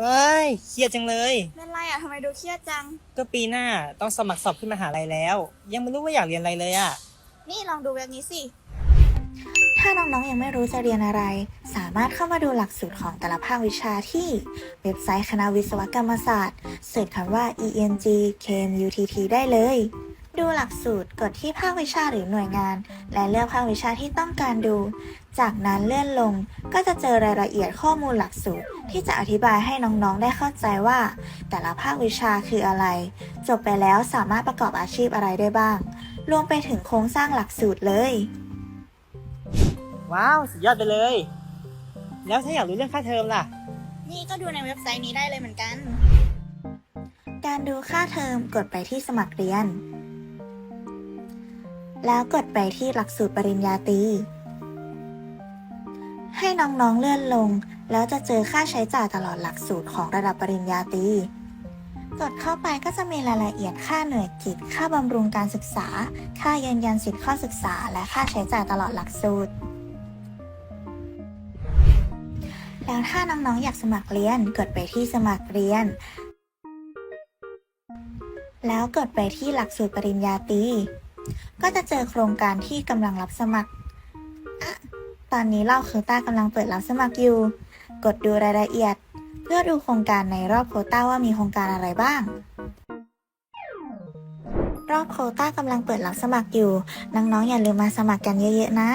เอ้ยเครียดจังเลย เป็นไรอะทำไมดูเครียดจัง ก็ปีหน้าต้องสมัครสอบขึ้นมหาลัยแล้ว ยังไม่รู้ว่าอยากเรียนอะไรเลยอะนี่ลองดูเว็บนี้สิ ถ้าน้องๆยังไม่รู้จะเรียนอะไร สามารถเข้ามาดูหลักสูตรของแต่ละภาควิชาที่ เว็บไซต์คณะวิศวกรรมศาสตร์เสิร์ชคำว่า ENG KMUTT ได้เลย ดูหลักสูตรกดที่ภาควิชาหรือหน่วยงาน และเลือกภาควิชาที่ต้องการดู จากนั้นเลื่อนลงก็จะเจอรายละเอียดข้อมูลหลักสูตร ที่จะอธิบายให้น้องๆ ได้เข้าใจว่า แต่ละภาควิชาคืออะไร จบไปแล้วสามารถประกอบอาชีพอะไรได้บ้าง รวมไปถึงโครงสร้างหลักสูตรเลย ว้าว สุดยอดไปเลย แล้วถ้าอยากรู้เรื่องค่าเทอมล่ะ นี่ก็ดูในเว็บไซต์นี้ได้เลยเหมือนกัน การดูค่าเทอมกดไปที่สมัครเรียน แล้วกดไปที่หลักสูตรปริญญาตรี ให้น้องๆเลื่อนลง แล้วจะเจอค่าใช้จ่ายตลอดหลักสูตรของระดับปริญญาตรี กดเข้าไปก็จะมีรายละเอียดค่าหน่วยกิจ ค่าบำรุงการศึกษา ค่ายืนยันสิทธิข้อศึกษา และค่าใช้จ่ายตลอดหลักสูตร แล้วถ้าน้องๆอยากสมัครเรียน กดไปที่สมัครเรียน แล้วกดไปที่หลักสูตรปริญญาตรี ก็จะเจอโครงการที่กำลังรับสมัครอะตอนนี้เล่าโควต้ากำลังเปิดรับสมัครอยู่ กดดูรายละเอียด เพื่อดูโครงการในรอบโคต้าว่ามีโครงการอะไรบ้าง รอบโคต้ากำลังเปิดรับสมัครอยู่ น้องๆอย่าลืมมาสมัครกันเยอะๆนะ